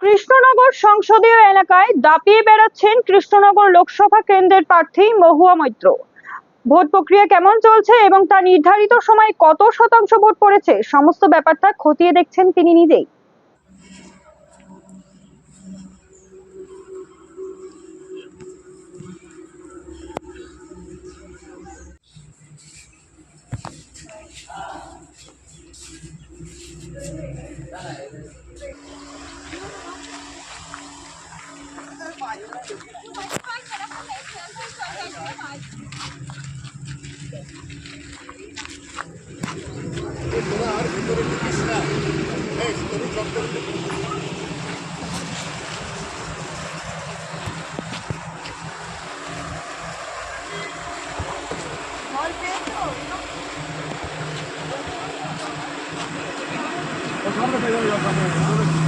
কৃষ্ণনগর সংসদীয় এলাকায় দাপিয়ে বেড়াচ্ছেন কৃষ্ণনগর লোকসভা কেন্দ্রের প্রার্থী মহুয়া মৈত্র ভোট প্রক্রিয়া কেমন চলছে এবং তা নির্ধারিত সময়ে কত শতাংশ ভোট পড়েছে, সমস্ত ব্যাপারটা খতিয়ে দেখছেন তিনি নিজেই Thank you. Vamos a pegar yo, vamos a pegar.